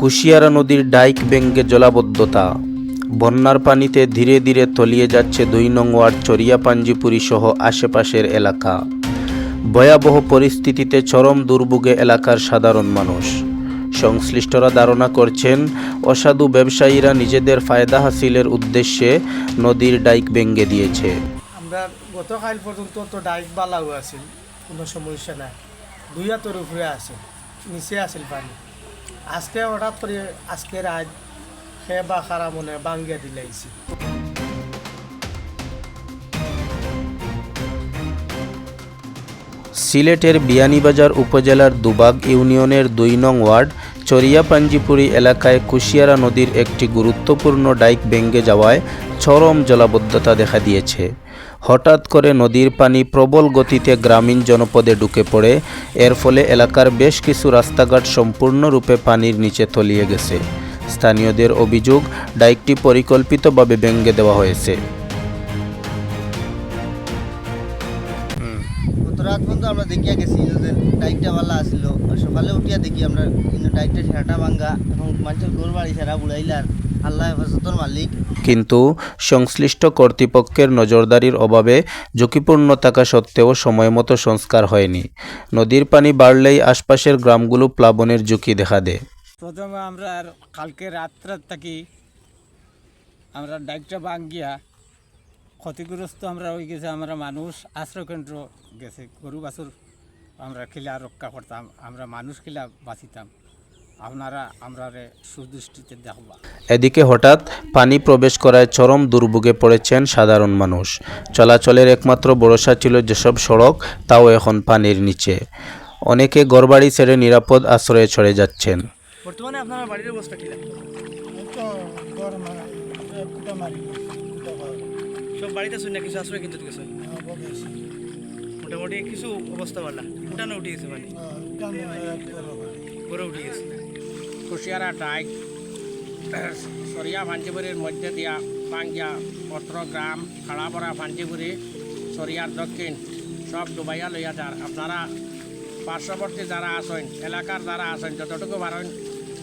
কুশিয়ারা নদীর ডাইক ব্যঙ্গে জলাবদ্ধতা। বন্যার পানিতে ধীরে ধীরে তলিয়ে যাচ্ছে দুই নং ওয়ার্ড চরিয়া পাঞ্জিপুরি সহ আশেপাশের এলাকা। ভয়াবহ পরিস্থিতিতে চরম দুর্ভোগে এলাকার সাধারণ মানুষ। সংশ্লিষ্টরা ধারণা করছেন, অসাধু ব্যবসায়ীরা নিজেদের ফায়দা হাসিলের উদ্দেশ্যে নদীর ডাইক ব্যঙ্গে দিয়েছে। আমরা গতকাল পর্যন্ত তো ডাইরেক্ট বালাও আছিল, কোনো সমস্যা নাই। উপরে আছে নিচে আছিল পানি। আজকে হঠাৎ করে আজকে রাত সে বা খারা মনে বাঙ্গিয়া দিলাইছি সিলেটের বিয়ানীবাজার উপজেলার দুবাগ ইউনিয়নের দুই নং ওয়ার্ড চরিয়া পাঞ্জিপুরি এলাকায় কুশিয়ারা নদীর একটি গুরুত্বপূর্ণ ডাইক ভেঙে যাওয়ায় চরম জলাবদ্ধতা দেখা দিয়েছে। হঠাৎ করে নদীর পানি প্রবল গতিতে গ্রামীণ জনপদে ঢুকে পড়ে। এর ফলে এলাকার বেশ কিছু রাস্তাঘাট সম্পূর্ণরূপে পানির নিচে তলিয়ে গেছে। স্থানীয়দের অভিযোগ, ডাইকটি পরিকল্পিতভাবে ভেঙে দেওয়া হয়েছে। আমরা দেখিয়া গেছি যে ডাইকটা ভালো আসছিল আর সকালে উঠিয়া দেখি আমরা কিন্তু ডাইকটা সেরাটা ভাঙ্গা এবং মানুষের গোর বাড়ি সেরা বুড়াইলার কিন্তু সংশ্লিষ্ট কর্তৃপক্ষের নজরদারির অভাবে ঝুঁকিপূর্ণ থাকা সত্ত্বেও সময়মতো সংস্কার হয়নি। নদীর পানি বাড়লেই আশপাশের গ্রামগুলো প্লাবনের ঝুঁকি দেখা দেয়। প্রথমে আমরা আর কালকে রাত্রে থাকি আমরা ডাইকটা ভাঙ্গিয়া ক্ষতিগ্রস্ত আমরা হয়ে গেছে আমরা মানুষ আশ্রয়কেন্দ্র গেছে গরু বাছুর আমরা খিলা রক্ষা করতাম আমরা মানুষ খিলা বাঁচিতাম। আপনারা আমরা সুদৃষ্টিতে দেখবা। এদিকে হঠাৎ পানি প্রবেশ করায় চরম দুর্ভোগে পড়েছেন সাধারণ মানুষ। চলাচলের একমাত্র ভরসা ছিল যেসব সড়ক তাও এখন পানির নিচে। অনেকে ঘরবাড়ি ছেড়ে নিরাপদ আশ্রয়ে চড়ে যাচ্ছেন। বর্তমানে আপনার বাড়ির অবস্থা কি? সব বাড়িতে শুনে না কিছু আশ্রয় কিন্তু গেছে মোটামুটি কিছু অবস্থা উঠানো উঠে গেছে মানে গড়ে উঠে গেছে। কুশিয়ারা ডাইক সরিয়া ভাঞ্জিপুরের মধ্যে দিয়া পাঙ্গিয়া পত্র গ্রাম খাড়াপড়া ভাঞ্জিপুরি, সরিয়ার দক্ষিণ, সব ডুবাইয়া লইয়া যার। আপনারা পার্শ্ববর্তী যারা আছেন, এলাকার যারা আছেন, যতটুকু পারেন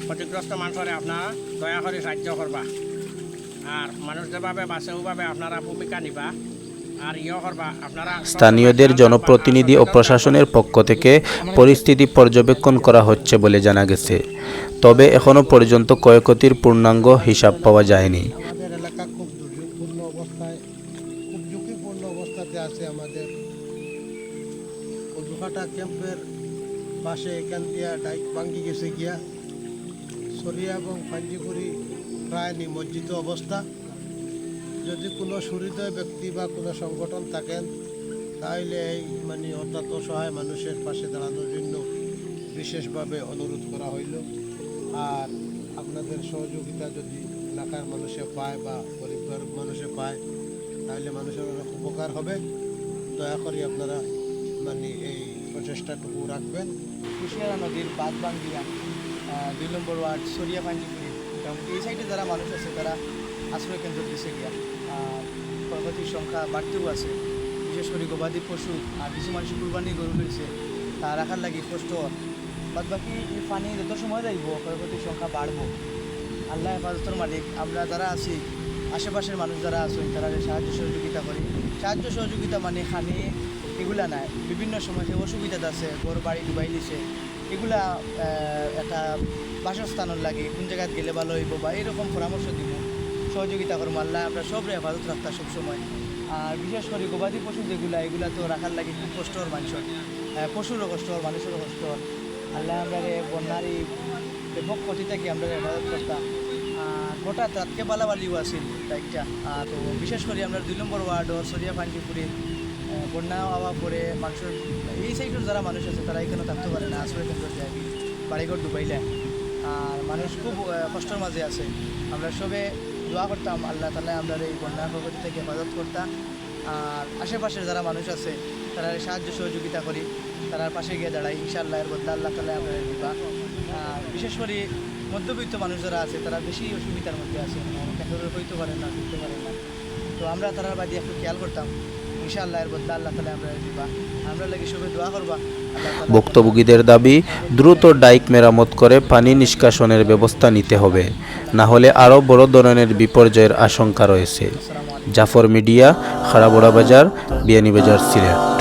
ক্ষতিগ্রস্ত মানুষরে আপনারা দয়া করে সাহায্য করবা। আর মানুষ যেভাবে বাঁচে ওভাবে আপনারা ভূমিকা নিবা। স্থানীয়দের জনপ্রতিনিধি ও প্রশাসনের পক্ষ থেকে পরিস্থিতি পর্যবেক্ষণ করা হচ্ছে বলে জানা গেছে। তবে এখনও পর্যন্ত ক্ষয়ক্ষতির পূর্ণাঙ্গ হিসাব পাওয়া যায়নি। আমাদের এলাকা খুব দুর্যোগপূর্ণ অবস্থায় খুব ঝুঁকিপূর্ণ অবস্থাতে আছে আমাদের। কদুহাটা ক্যাম্পের পাশে এখান দিয়া ডাইক ভাঙ্গি গেছে গিয়া। সরিয়া এবং পাঞ্জিপুরি প্রায় নিমজ্জিত অবস্থা। যদি কোনো সুহৃদয় ব্যক্তি বা কোনো সংগঠন থাকেন তাহলে এই মানে অত্যন্ত অসহায় মানুষের পাশে দাঁড়ানোর জন্য বিশেষভাবে অনুরোধ করা হইল। আর আপনাদের সহযোগিতা যদি এলাকার মানুষে পায় বা পরিবার মানুষে পায় তাহলে মানুষের অনেক উপকার হবে। দয়া করে আপনারা মানে এই প্রচেষ্টাটুকু রাখবেন। কুশিয়ারা নদীর বাদ বাঙ্গিয়া দুই নম্বর ওয়ার্ড সরিয়া পাঞ্জিপুরি মোটামুটি এই সাইডে যারা মানুষ আছে, তারা আশ্রয় কেন্দ্র দিছে গিয়া। ক্ষয়ক্ষতির সংখ্যা বাড়তেও আছে। বিশেষ করে গবাদি পশু আর কিছু মানুষ কুরবানি গরু রয়েছে, তা রাখার লাগি কষ্ট। বাদ বাকি পানি যত সময় যাইব, ক্ষয়ক্ষতির সংখ্যা বাড়বো। আল্লাহ হেফাজতর মালিক, আমরা যারা আছি, আশেপাশের মানুষ যারা আছেন, তারা সাহায্য সহযোগিতা করি। সাহায্য সহযোগিতা মানে খানি এগুলা নাই বিভিন্ন সময় যে অসুবিধা আছে ঘর বাড়ি ডুবাই নিছে এগুলা একটা বাসস্থানের লাগে, কোন জায়গায় গেলে ভালো হইব বা এরকম পরামর্শ দিব। সহযোগিতা করব, আল্লাহ আমরা সব হেফাজত রাখতাম সবসময় আর বিশেষ করে গবাদি পশু যেগুলা, এগুলা তো রাখার লাগে খুব কষ্ট হওয়ার মানুষের পশুরও কষ্ট হওয়ার মানুষেরও কষ্ট হওয়ার আল্লাহ আমরা বন্যার এই ব্যাপক ক্ষতি থেকে আমরা হেফাজত করতাম আর হঠাৎ রাতকে বালাবালিও আছিল একটা তো বিশেষ করে আমরা দুই নম্বর ওয়ার্ড ও সরিয়া পাঞ্জিপুরে বন্যা হওয়া পরে মানুষের, এই সাইডের যারা মানুষ আছে, তারা এখানে থাকতে পারে না, আশ্রয় কেন্দ্র যায়, বাড়িঘর ডুবাইলে। আর মানুষ খুব কষ্টের মাঝে আছে। আমরা সবে দোয়া করতাম, আল্লাহ তালা আমরা এই বন্যা প্রগতি থেকে হেফাজত করতাম। আর আশেপাশের যারা মানুষ আছে, তারা সাহায্য সহযোগিতা করি, তারার পাশে গিয়ে দাঁড়াই, ইনশাআল্লাহ এর বদলা আল্লাহ তালা আমরা দিবা আর বিশেষ করে মধ্যবিত্ত মানুষ যারা আছে, তারা বেশি অসুবিধার মধ্যে আছে হইতে পারে না করতে পারে না। তো আমরা তারার বাদে একটু খেয়াল করতাম। ইনশাআল্লাহ এর বদলা আল্লাহ তালা আমরা দিবা। আমরা লাগি সবাই দোয়া করবা। ভুক্তভোগীদের দাবি দ্রুত ডাইক মেরামত করে পানি নিষ্কাশনের ব্যবস্থা নিতে হবে। না হলে আরও বড় ধরনের বিপর্যয়ের আশঙ্কা রয়েছে। জাফর মিডিয়া খারাবড়া বাজার বিয়ানীবাজার সিলেট।